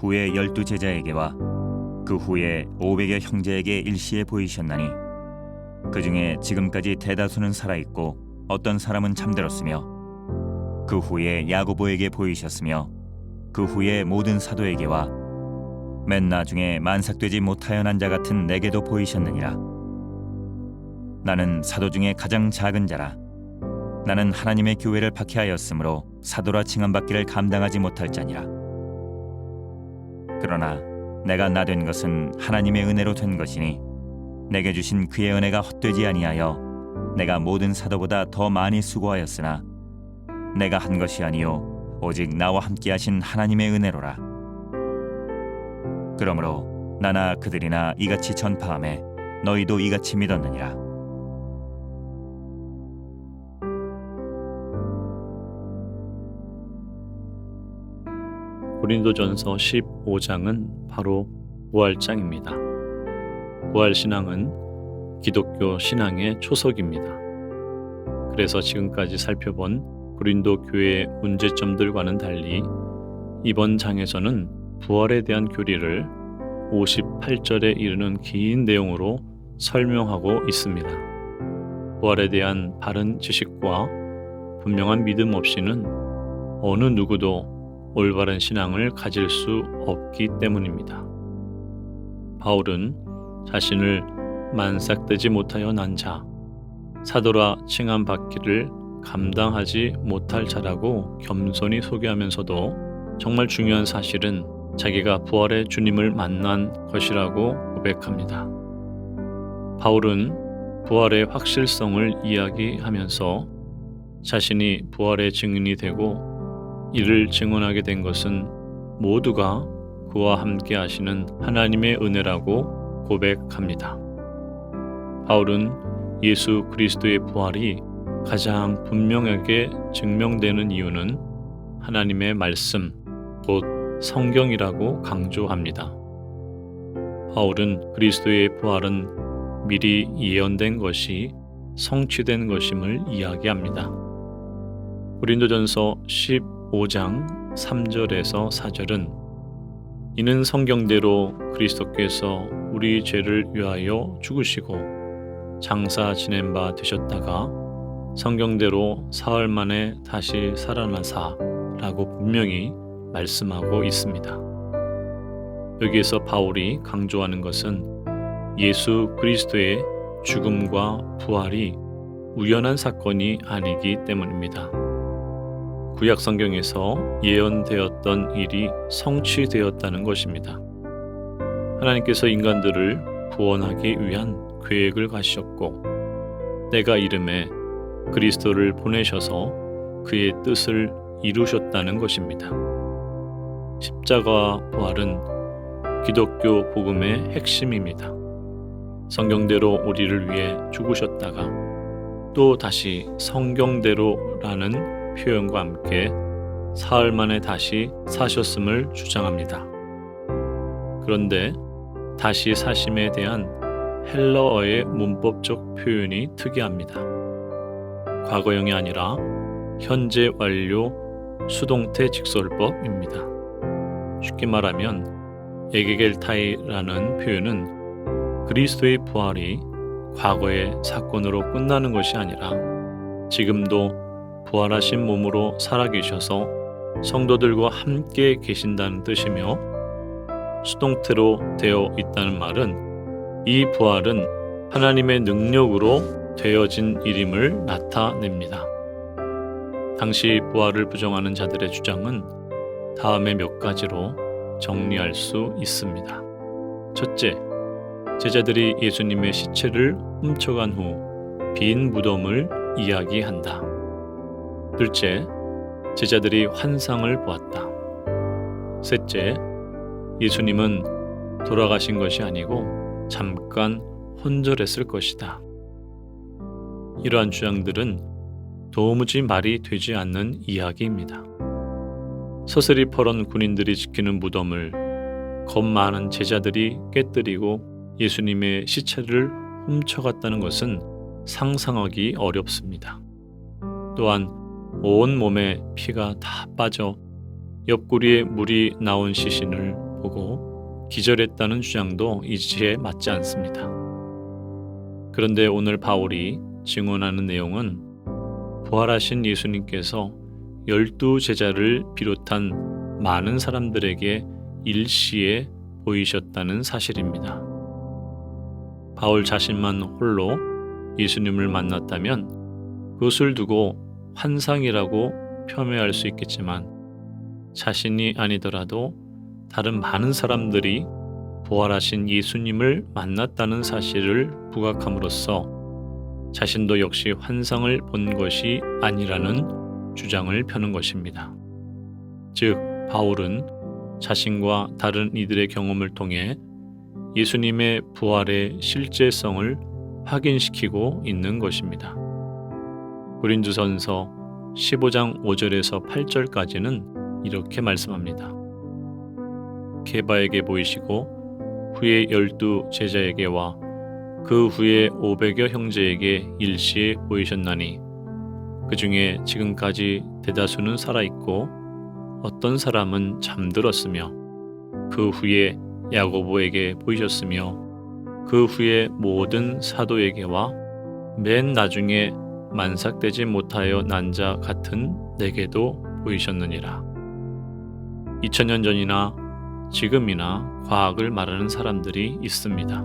후에 열두 제자에게와 그 후에 오백여 형제에게 일시에 보이셨나니 그 중에 지금까지 대다수는 살아 있고 어떤 사람은 잠들었으며 그 후에 야고보에게 보이셨으며 그 후에 모든 사도에게와 맨 나중에 만삭되지 못하여 난 자 같은 내게도 보이셨느니라. 나는 사도 중에 가장 작은 자라. 나는 하나님의 교회를 박해하였으므로 사도라 칭함받기를 감당하지 못할 자니라 그러나 내가 나 된 것은 하나님의 은혜로 된 것이니 내게 주신 그의 은혜가 헛되지 아니하여 내가 모든 사도보다 더 많이 수고하였으나 내가 한 것이 아니요 오직 나와 함께 하신 하나님의 은혜로라. 그러므로 나나 그들이나 이같이 전파함에 너희도 이같이 믿었느니라 고린도전서 15장은 바로 부활장입니다. 부활신앙은 기독교 신앙의 초석입니다. 그래서 지금까지 살펴본 고린도 교회의 문제점들과는 달리 이번 장에서는 부활에 대한 교리를 58절에 이르는 긴 내용으로 설명하고 있습니다. 부활에 대한 바른 지식과 분명한 믿음 없이는 어느 누구도 올바른 신앙을 가질 수 없기 때문입니다. 바울은 자신을 만삭되지 못하여 난 자, 사도라 칭함 받기를 감당하지 못할 자라고 겸손히 소개하면서도 정말 중요한 사실은 자기가 부활의 주님을 만난 것이라고 고백합니다. 바울은 부활의 확실성을 이야기하면서 자신이 부활의 증인이 되고 이를 증언하게 된 것은 모두가 그와 함께 하시는 하나님의 은혜라고 고백합니다. 바울은 예수 그리스도의 부활이 가장 분명하게 증명되는 이유는 하나님의 말씀, 곧 성경이라고 강조합니다. 바울은 그리스도의 부활은 미리 예언된 것이 성취된 것임을 이야기합니다. 고린도전서 15장 3절에서 4절은 이는 성경대로 그리스도께서 우리 죄를 위하여 죽으시고 장사 지낸 바 되셨다가 성경대로 사흘 만에 다시 살아나사라고 분명히 말씀하고 있습니다. 여기에서 바울이 강조하는 것은 예수 그리스도의 죽음과 부활이 우연한 사건이 아니기 때문입니다. 구약 성경에서 예언되었던 일이 성취되었다는 것입니다. 하나님께서 인간들을 구원하기 위한 계획을 가셨고 때가 이름에 그리스도를 보내셔서 그의 뜻을 이루셨다는 것입니다. 십자가와 부활은 기독교 복음의 핵심입니다. 성경대로 우리를 위해 죽으셨다가 또 다시 성경대로라는 표현과 함께 사흘 만에 다시 사셨음을 주장합니다. 그런데 다시 사심에 대한 헬러어의 문법적 표현이 특이합니다. 과거형이 아니라 현재 완료 수동태 직설법입니다. 쉽게 말하면 에게겔타이라는 표현은 그리스도의 부활이 과거의 사건으로 끝나는 것이 아니라 지금도 부활하신 몸으로 살아계셔서 성도들과 함께 계신다는 뜻이며 수동태로 되어 있다는 말은 이 부활은 하나님의 능력으로 되어진 일임을 나타냅니다. 당시 부활을 부정하는 자들의 주장은 다음의 몇 가지로 정리할 수 있습니다. 첫째, 제자들이 예수님의 시체를 훔쳐간 후 빈 무덤을 이야기한다. 둘째, 제자들이 환상을 보았다. 셋째, 예수님은 돌아가신 것이 아니고 잠깐 혼절했을 것이다. 이러한 주장들은 도무지 말이 되지 않는 이야기입니다. 서슬이 퍼런 군인들이 지키는 무덤을 겁 많은 제자들이 깨뜨리고 예수님의 시체를 훔쳐갔다는 것은 상상하기 어렵습니다. 또한 온 몸에 피가 다 빠져 옆구리에 물이 나온 시신을 보고 기절했다는 주장도 이지에 맞지 않습니다. 그런데 오늘 바울이 증언하는 내용은 부활하신 예수님께서 열두 제자를 비롯한 많은 사람들에게 일시에 보이셨다는 사실입니다. 바울 자신만 홀로 예수님을 만났다면 그것을 두고 환상이라고 폄훼할 수 있겠지만 자신이 아니더라도 다른 많은 사람들이 부활하신 예수님을 만났다는 사실을 부각함으로써 자신도 역시 환상을 본 것이 아니라는 주장을 펴는 것입니다. 즉, 바울은 자신과 다른 이들의 경험을 통해 예수님의 부활의 실제성을 확인시키고 있는 것입니다. 고린도전서 15장 5절에서 8절까지는 이렇게 말씀합니다. 게바에게 보이시고 후에 열두 제자에게와 그 후에 오백여 형제에게 일시에 보이셨나니 그 중에 지금까지 대다수는 살아 있고 어떤 사람은 잠들었으며 그 후에 야고보에게 보이셨으며 그 후에 모든 사도에게와 맨 나중에 만삭되지 못하여 난 자 같은 내게도 보이셨느니라. 2000년 전이나 지금이나 과학을 말하는 사람들이 있습니다.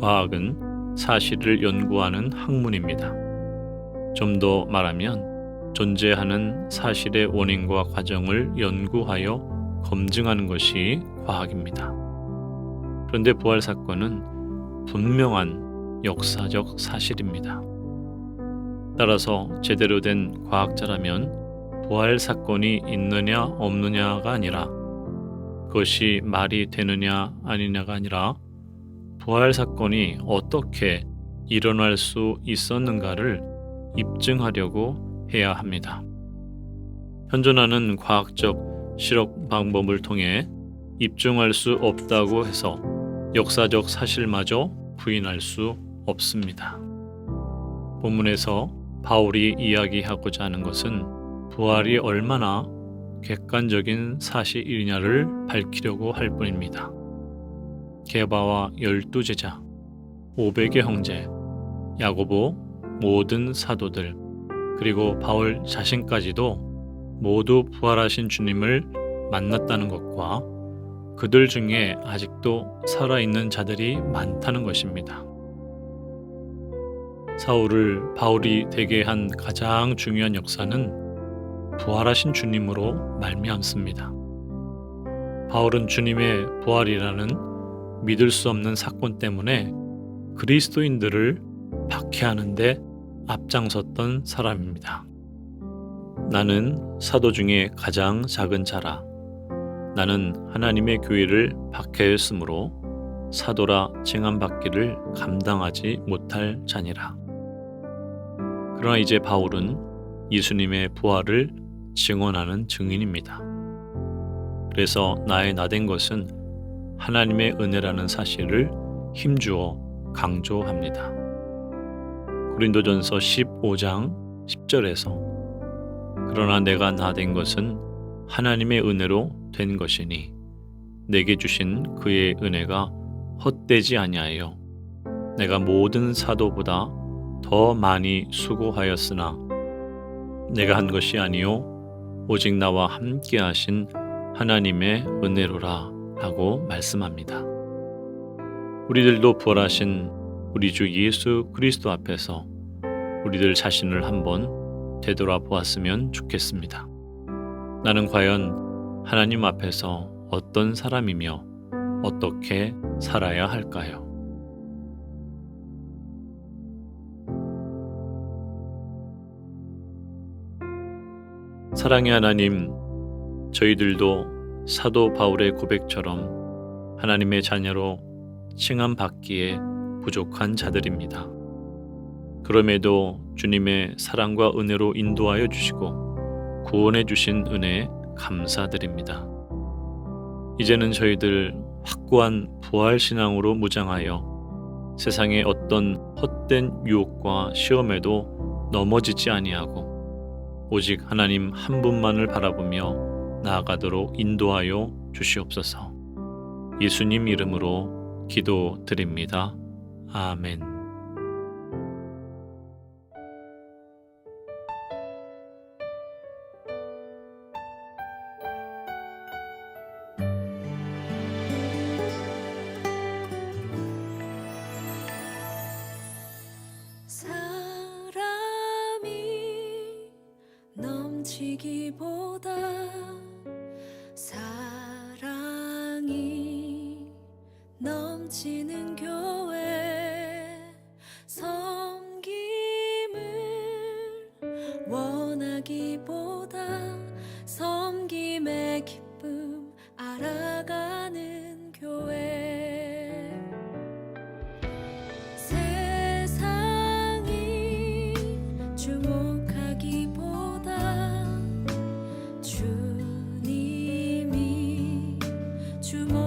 과학은 사실을 연구하는 학문입니다. 좀 더 말하면 존재하는 사실의 원인과 과정을 연구하여 검증하는 것이 과학입니다. 그런데 부활 사건은 분명한 역사적 사실입니다. 따라서 제대로 된 과학자라면 부활 사건이 있느냐 없느냐가 아니라 그것이 말이 되느냐 아니냐가 아니라 부활 사건이 어떻게 일어날 수 있었는가를 입증하려고 해야 합니다. 현존하는 과학적 실험 방법을 통해 입증할 수 없다고 해서 역사적 사실마저 부인할 수 없습니다. 본문에서 바울이 이야기하고자 하는 것은 부활이 얼마나 객관적인 사실이냐를 밝히려고 할 뿐입니다. 게바와 열두 제자, 오백의 형제, 야고보, 모든 사도들, 그리고 바울 자신까지도 모두 부활하신 주님을 만났다는 것과 그들 중에 아직도 살아있는 자들이 많다는 것입니다. 사울을 바울이 되게 한 가장 중요한 역사는 부활하신 주님으로 말미암습니다. 바울은 주님의 부활이라는 믿을 수 없는 사건 때문에 그리스도인들을 박해하는데 앞장섰던 사람입니다. 나는 사도 중에 가장 작은 자라. 나는 하나님의 교회를 박해했으므로 사도라 칭함받기를 감당하지 못할 자니라. 그러나 이제 바울은 예수님의 부활을 증언하는 증인입니다. 그래서 나의 나된 것은 하나님의 은혜라는 사실을 힘주어 강조합니다. 고린도전서 15장 10절에서 그러나 내가 나된 것은 하나님의 은혜로 된 것이니 내게 주신 그의 은혜가 헛되지 아니하여 내가 모든 사도보다 더 많이 수고하였으나 내가 한 것이 아니요 오직 나와 함께 하신 하나님의 은혜로라 라고 말씀합니다. 우리들도 부활하신 우리 주 예수 그리스도 앞에서 우리들 자신을 한번 되돌아 보았으면 좋겠습니다. 나는 과연 하나님 앞에서 어떤 사람이며 어떻게 살아야 할까요? 사랑의 하나님, 저희들도 사도 바울의 고백처럼 하나님의 자녀로 칭함 받기에 부족한 자들입니다. 그럼에도 주님의 사랑과 은혜로 인도하여 주시고 구원해 주신 은혜에 감사드립니다. 이제는 저희들 확고한 부활 신앙으로 무장하여 세상의 어떤 헛된 유혹과 시험에도 넘어지지 아니하고 오직 하나님 한 분만을 바라보며 나아가도록 인도하여 주시옵소서. 예수님 이름으로 기도드립니다. 아멘. 넘치기보다 사랑이 넘치는 교회 섬김을 원하기보다 je m'en